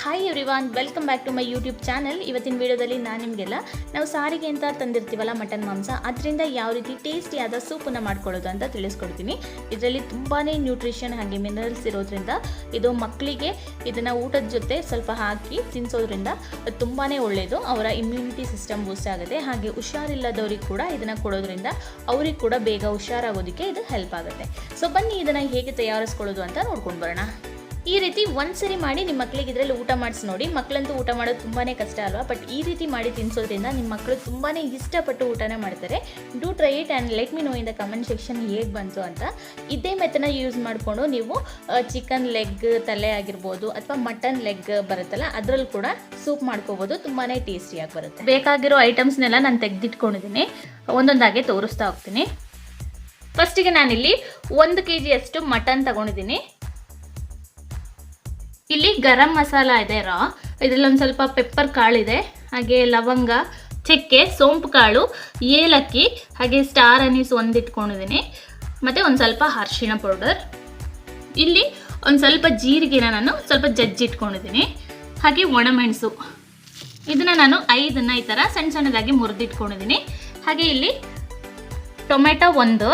Hi everyone welcome back to my YouTube channel ಇವತ್ತಿನ ವಿಡಿಯೋದಲ್ಲಿ ನಾನು ನಿಮಗೆಲ್ಲ ನಾವು ಸಾರಿಗೆ ಅಂತ ತಂದಿರ್ತೀವಲ್ಲ ಮಟನ್ ಮಾಂಸ, ಅದರಿಂದ ಯಾವ ರೀತಿ ಟೇಸ್ಟಿಯಾದ ಸೂಪನ್ನು ಮಾಡ್ಕೊಳ್ಳೋದು ಅಂತ ತಿಳಿಸ್ಕೊಡ್ತೀನಿ. ಇದರಲ್ಲಿ ತುಂಬಾ ನ್ಯೂಟ್ರಿಷನ್ ಹಾಗೆ ಮಿನರಲ್ಸ್ ಇರೋದ್ರಿಂದ ಇದು ಮಕ್ಕಳಿಗೆ ಇದನ್ನು ಊಟದ ಜೊತೆ ಸ್ವಲ್ಪ ಹಾಕಿ ತಿನ್ನಿಸೋದ್ರಿಂದ ತುಂಬಾ ಒಳ್ಳೆಯದು ಅವರ ಇಮ್ಯುನಿಟಿ ಸಿಸ್ಟಮ್ ಬೂಸ್ಟ್ ಆಗುತ್ತೆ. ಹಾಗೆ ಹುಷಾರಿಲ್ಲದವ್ರಿಗೆ ಕೂಡ ಇದನ್ನು ಕೊಡೋದ್ರಿಂದ ಅವ್ರಿಗೆ ಕೂಡ ಬೇಗ ಹುಷಾರಾಗೋದಕ್ಕೆ ಇದು ಹೆಲ್ಪ್ ಆಗುತ್ತೆ. ಸೊ ಬನ್ನಿ ಇದನ್ನು ಹೇಗೆ ತಯಾರಿಸ್ಕೊಳ್ಳೋದು ಅಂತ ನೋಡ್ಕೊಂಡು ಬರೋಣ. ಈ ರೀತಿ ಒಂದ್ಸರಿ ಮಾಡಿ ನಿಮ್ಮ ಮಕ್ಕಳಿಗೆ ಇದರಲ್ಲಿ ಊಟ ಮಾಡಿಸಿ ನೋಡಿ. ಮಕ್ಕಳಂತೂ ಊಟ ಮಾಡೋದು ತುಂಬಾ ಕಷ್ಟ ಅಲ್ವಾ? ಬಟ್ ಈ ರೀತಿ ಮಾಡಿ ತಿನ್ಸೋದ್ರಿಂದ ನಿಮ್ಮ ಮಕ್ಕಳು ತುಂಬಾ ಇಷ್ಟಪಟ್ಟು ಊಟನೇ ಮಾಡ್ತಾರೆ. Do try it and let me know in the comment section ಹೇಗೆ ಬಂತು ಅಂತ. ಇದೇ ಮೆತ್ತನ ಯೂಸ್ ಮಾಡಿಕೊಂಡು ನೀವು ಚಿಕನ್ ಲೆಗ್ ತಲೆ ಆಗಿರ್ಬೋದು ಅಥವಾ ಮಟನ್ ಲೆಗ್ ಬರುತ್ತಲ್ಲ, ಅದರಲ್ಲಿ ಕೂಡ ಸೂಪ್ ಮಾಡ್ಕೋಬೋದು. ತುಂಬಾ ಟೇಸ್ಟಿಯಾಗಿ ಬರುತ್ತೆ. ಬೇಕಾಗಿರೋ ಐಟಮ್ಸ್ನೆಲ್ಲ ನಾನು ತೆಗೆದಿಟ್ಕೊಂಡಿದ್ದೀನಿ ಒಂದೊಂದಾಗೆ ತೋರಿಸ್ತಾ ಹೋಗ್ತೀನಿ. ಫಸ್ಟಿಗೆ ನಾನಿಲ್ಲಿ ಒಂದು ಕೆ ಜಿಯಷ್ಟು ಮಟನ್ ತಗೊಂಡಿದ್ದೀನಿ ಇಲ್ಲಿ ಗರಂ ಮಸಾಲ ಇದೆ ರಾ. ಇದ್ರಲ್ಲಿ ಒಂದು ಸ್ವಲ್ಪ ಪೆಪ್ಪರ್ ಕಾಳಿದೆ, ಹಾಗೆ ಲವಂಗ, ಚಕ್ಕೆ, ಸೋಂಪು ಕಾಳು, ಏಲಕ್ಕಿ, ಹಾಗೆ ಸ್ಟಾರ್ ಅನೀಸ್ ಒಂದು ಇಟ್ಕೊಂಡಿದ್ದೀನಿ ಮತ್ತು ಒಂದು ಸ್ವಲ್ಪ ಅರಿಶಿಣ ಪೌಡರ್ ಇಲ್ಲಿ ಒಂದು ಸ್ವಲ್ಪ ಜೀರಿಗೆನ ನಾನು ಸ್ವಲ್ಪ ಜಜ್ಜಿ ಇಟ್ಕೊಂಡಿದ್ದೀನಿ ಹಾಗೆ ಒಣಮೆಣಸು. ಇದನ್ನು ನಾನು ಐದನ್ನು ಈ ಥರ ಸಣ್ಣ ಸಣ್ಣದಾಗಿ ಮುರಿದಿಟ್ಕೊಂಡಿದ್ದೀನಿ ಹಾಗೆ ಇಲ್ಲಿ ಟೊಮೆಟೊ ಒಂದು.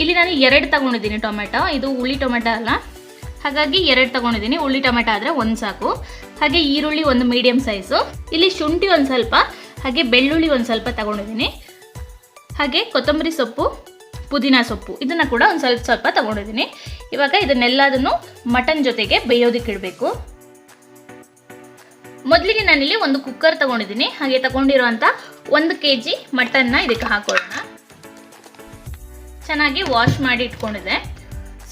ಇಲ್ಲಿ ನಾನು ಎರಡು ತಗೊಂಡಿದ್ದೀನಿ ಟೊಮೆಟೊ ಇದು ಹುಳಿ ಟೊಮೆಟೊ ಅಲ್ಲ. ಹಾಗಾಗಿ ಎರಡು ತಗೊಂಡಿದ್ದೀನಿ. ಹುಳಿ ಟೊಮೆಟೊ ಆದರೆ ಒಂದು ಸಾಕು. ಹಾಗೆ ಈರುಳ್ಳಿ ಒಂದು ಮೀಡಿಯಮ್ ಸೈಜು ಇಲ್ಲಿ ಶುಂಠಿ ಒಂದು ಸ್ವಲ್ಪ, ಹಾಗೆ ಬೆಳ್ಳುಳ್ಳಿ ಒಂದು ಸ್ವಲ್ಪ ತಗೊಂಡಿದ್ದೀನಿ. ಹಾಗೆ ಕೊತ್ತಂಬರಿ ಸೊಪ್ಪು, ಪುದೀನ ಸೊಪ್ಪು, ಇದನ್ನು ಕೂಡ ಒಂದು ಸ್ವಲ್ಪ ಸ್ವಲ್ಪ ತಗೊಂಡಿದ್ದೀನಿ. ಇವಾಗ ಇದನ್ನೆಲ್ಲದನ್ನು ಮಟನ್ ಜೊತೆಗೆ ಬೇಯೋದಕ್ಕೆ ಇಡಬೇಕು. ಮೊದಲಿಗೆ ನಾನಿಲ್ಲಿ ಒಂದು ಕುಕ್ಕರ್ ತಗೊಂಡಿದ್ದೀನಿ. ಹಾಗೆ ತಗೊಂಡಿರುವಂಥ ಒಂದು ಕೆ ಜಿ ಮಟನ್ನ ಇದಕ್ಕೆ ಹಾಕೋಣ ಚೆನ್ನಾಗಿ ವಾಶ್ ಮಾಡಿ ಇಟ್ಕೊಂಡಿದ್ದೆ.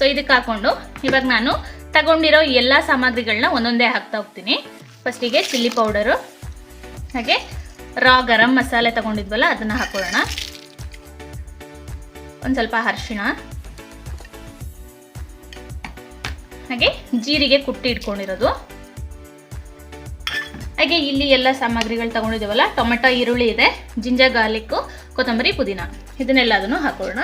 ಸೊ ಇದಕ್ಕೆ ಹಾಕೊಂಡು ಇವಾಗ ನಾನು ತಗೊಂಡಿರೋ ಎಲ್ಲ ಸಾಮಗ್ರಿಗಳನ್ನ ಒಂದೊಂದೇ ಹಾಕ್ತಾ ಹೋಗ್ತೀನಿ. ಫಸ್ಟಿಗೆ ಚಿಲ್ಲಿ ಪೌಡರು ಹಾಗೆ ರಾ ಗರಂ ಮಸಾಲೆ ತಗೊಂಡಿದ್ವಲ್ಲ, ಅದನ್ನು ಹಾಕೊಳ್ಳೋಣ. ಒಂದು ಸ್ವಲ್ಪ ಅರಿಶಿಣ, ಹಾಗೆ ಜೀರಿಗೆ ಕುಟ್ಟಿ ಇಟ್ಕೊಂಡಿರೋದು. ಹಾಗೆ ಇಲ್ಲಿ ಎಲ್ಲ ಸಾಮಗ್ರಿಗಳು ತಗೊಂಡಿದ್ದೀವಲ್ಲ ಟೊಮೆಟೊ, ಈರುಳ್ಳಿ ಇದೆ, ಜಿಂಜರ್, ಗಾರ್ಲಿಕ್ಕು, ಕೊತ್ತಂಬರಿ, ಪುದೀನ. ಇದನ್ನೆಲ್ಲದನ್ನು ಹಾಕೊಳ್ಳೋಣ.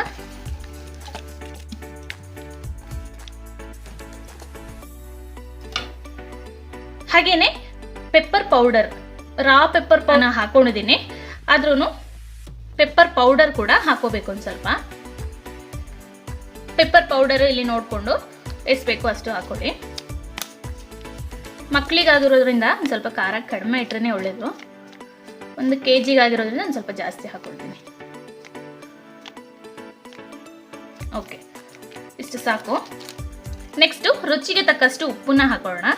ಹಾಗೇನೆ pepper powder raw pepper powder ಹಾಕೊಂಡಿದ್ದೀನಿ. ಆದ್ರೂ ಪೆಪ್ಪರ್ ಪೌಡರ್ ಕೂಡ ಹಾಕೋಬೇಕು ಒಂದು ಸ್ವಲ್ಪ. ಪೆಪ್ಪರ್ ಪೌಡರ್ ಇಲ್ಲಿ ನೋಡಿಕೊಂಡು ಎಷ್ಟು ಬೇಕು ಅಷ್ಟು ಹಾಕೊಳ್ಳಿ. ಮಕ್ಕಳಿಗಾಗಿರೋದ್ರಿಂದ ಒಂದು ಸ್ವಲ್ಪ ಖಾರ ಕಡಿಮೆ ಇಟ್ರೇ ಒಳ್ಳೇದು. ಒಂದು ಕೆ ಜಿಗಾಗಿರೋದ್ರಿಂದ ಒಂದು ಸ್ವಲ್ಪ ಜಾಸ್ತಿ ಹಾಕೊಳ್ತೀನಿ. ಓಕೆ ಇಷ್ಟು ಸಾಕು. ನೆಕ್ಸ್ಟು ರುಚಿಗೆ ತಕ್ಕಷ್ಟು ಉಪ್ಪನ್ನ ಹಾಕೊಳ್ಳೋಣ.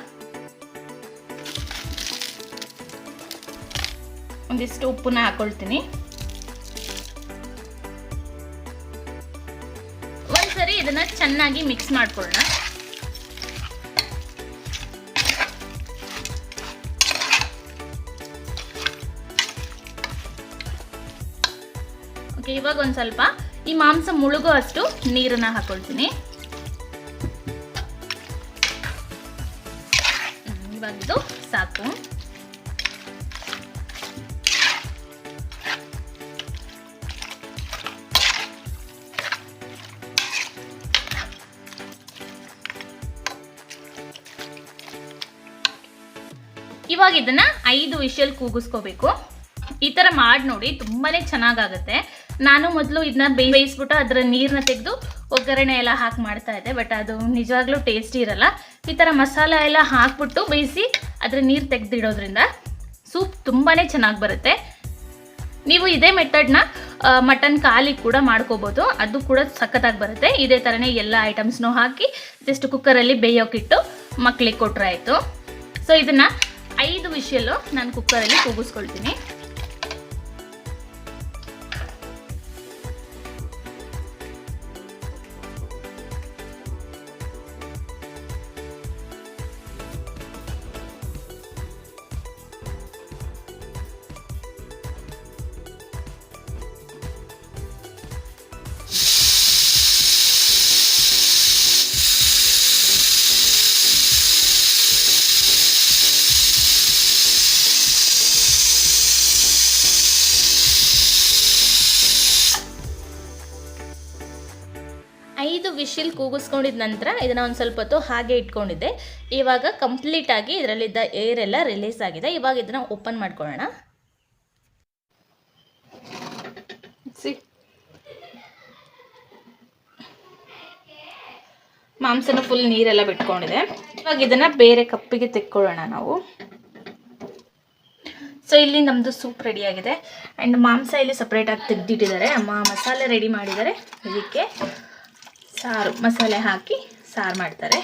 ಒಂದಿಷ್ಟು ಉಪ್ಪನ್ನ ಹಾಕೊಳ್ತೀನಿ. ಒಂದ್ಸರಿ ಇದನ್ನ ಚೆನ್ನಾಗಿ ಮಿಕ್ಸ್ ಮಾಡ್ಕೊಳ್ಳೋಣ. ಇವಾಗ ಒಂದು ಸ್ವಲ್ಪ ಈ ಮಾಂಸ ಮುಳುಗೋ ಅಷ್ಟು ನೀರನ್ನ ಹಾಕೊಳ್ತೀನಿ. ಇವಾಗಿದು ಸಾಕು. ಇವಾಗ ಇದನ್ನ ಐದು ವಿಷಲ್ ಕೂಗಿಸ್ಕೋಬೇಕು. ಈ ಥರ ಮಾಡಿ ನೋಡಿ, ತುಂಬಾನೇ ಚೆನ್ನಾಗಾಗುತ್ತೆ. ನಾನು ಮೊದಲು ಇದನ್ನ ಬೇಯಿಸ್ಬಿಟ್ಟು ಅದರ ನೀರನ್ನ ತೆಗೆದು ಒಗ್ಗರಣೆ ಎಲ್ಲ ಹಾಕಿ ಮಾಡ್ತಾ ಇದ್ದೆ ಬಟ್ ಅದು ನಿಜವಾಗ್ಲೂ ಟೇಸ್ಟಿ ಇರಲ್ಲ. ಈ ಥರ ಮಸಾಲ ಎಲ್ಲ ಹಾಕ್ಬಿಟ್ಟು ಬೇಯಿಸಿ ಅದರ ನೀರು ತೆಗೆದಿಡೋದ್ರಿಂದ ಸೂಪ್ ತುಂಬಾ ಚೆನ್ನಾಗಿ ಬರುತ್ತೆ. ನೀವು ಇದೇ ಮೆಥಡ್ನ ಮಟನ್ ಖಾಲಿ ಕೂಡ ಮಾಡ್ಕೋಬೋದು. ಅದು ಕೂಡ ಸಖತ್ತಾಗಿ ಬರುತ್ತೆ. ಇದೇ ಥರನೇ ಎಲ್ಲ ಐಟಮ್ಸ್ನೂ ಹಾಕಿ ಜಸ್ಟ್ ಕುಕ್ಕರಲ್ಲಿ ಬೇಯೋಕ್ಕಿಟ್ಟು ಮಕ್ಕಳಿಗೆ ಕೊಟ್ಟರೆ ಆಯಿತು. ಸೊ ಇದನ್ನು ವಿಷಯಲ್ಲು ನಾನು ಕುಕ್ಕರಲ್ಲಿ ಕೂಗಿಸ್ಕೊಳ್ತೀನಿ. ವಿಶಿಲ್ ಕೂಗಿಸ್ಕೊಂಡಿದ ನಂತರ ಇದನ್ನು ಒಂದು ಸ್ವಲ್ಪ ಹೊತ್ತು ಹಾಗೆ ಇಟ್ಕೊಂಡಿದ್ದೆ. ಇವಾಗ ಕಂಪ್ಲೀಟಾಗಿ ಇದರಲ್ಲಿದ್ದ ಏರ್ ಎಲ್ಲ ರಿಲೀಸ್ ಆಗಿದೆ. ಇವಾಗ ಇದನ್ನು ಓಪನ್ ಮಾಡ್ಕೊಳ್ಳೋಣ. ಮಾಂಸನ ಫುಲ್ ನೀರೆಲ್ಲ ಬಿಟ್ಕೊಂಡಿದೆ. ಇವಾಗ ಇದನ್ನು ಬೇರೆ ಕಪ್ಪಿಗೆ ತೆಕ್ಕೊಳ್ಳೋಣ ನಾವು. ಸೊ ಇಲ್ಲಿ ನಮ್ಮದು ಸೂಪ್ ರೆಡಿ ಆಗಿದೆ. ಆ್ಯಂಡ್ ಮಾಂಸ ಇಲ್ಲಿ ಸಪ್ರೇಟಾಗಿ ತೆಗೆದಿಟ್ಟಿದ್ದಾರೆ. ಅಮ್ಮ ಮಸಾಲೆ ರೆಡಿ ಮಾಡಿದ್ದಾರೆ. ಇದಕ್ಕೆ ಸಾರು, ಮಸಾಲೆ ಹಾಕಿ ಸಾರು ಮಾಡ್ತಾರೆ.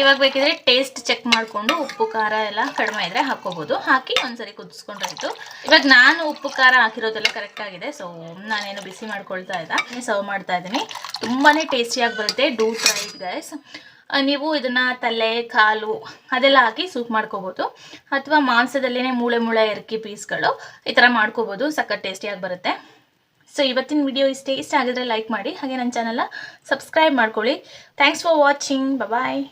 ಇವಾಗ ಬೇಕಿದ್ರೆ ಟೇಸ್ಟ್ ಚೆಕ್ ಮಾಡಿಕೊಂಡು ಉಪ್ಪು, ಖಾರ ಎಲ್ಲ ಕಡಿಮೆ ಇದ್ರೆ ಹಾಕೋಬಹುದು ಹಾಕಿ ಒಂದ್ಸರಿ ಕುದಿಸ್ಕೊಂಡ್ರಾಯ್ತು. ಇವಾಗ ನಾನು ಉಪ್ಪು, ಖಾರ ಹಾಕಿರೋದೆಲ್ಲ ಕರೆಕ್ಟ್ ಆಗಿದೆ ಸೊ ನಾನೇನು ಬಿಸಿ ಮಾಡ್ಕೊಳ್ತಾ ಇಲ್ಲ. ಸರ್ವ್ ಮಾಡ್ತಾ ಇದ್ದೀನಿ. ತುಂಬಾ ಟೇಸ್ಟಿಯಾಗಿ ಬರುತ್ತೆ. ಡೂ ಟ್ರೈ ಗೈಸ್ ನೀವು ಇದನ್ನ ತಲೆ, ಕಾಲು ಅದೆಲ್ಲ ಹಾಕಿ ಸೂಪ್ ಮಾಡ್ಕೋಬೋದು. ಅಥವಾ ಮಾಂಸದಲ್ಲೇ ಮೂಳೆ ಮೂಳೆ ಎರಕಿ ಪೀಸ್ಗಳು ಈ ಥರ ಮಾಡ್ಕೋಬೋದು. ಸಖತ್ ಟೇಸ್ಟಿಯಾಗಿ ಬರುತ್ತೆ. ಸೊ ಇವತ್ತಿನ ವಿಡಿಯೋ ಇಷ್ಟೇ ಇಷ್ಟ ಆಗಿದ್ರೆ ಲೈಕ್ ಮಾಡಿ, ಹಾಗೆ ನನ್ನ ಚಾನಲ್ನ ಸಬ್ಸ್ಕ್ರೈಬ್ ಮಾಡ್ಕೊಳ್ಳಿ. Thanks for watching bye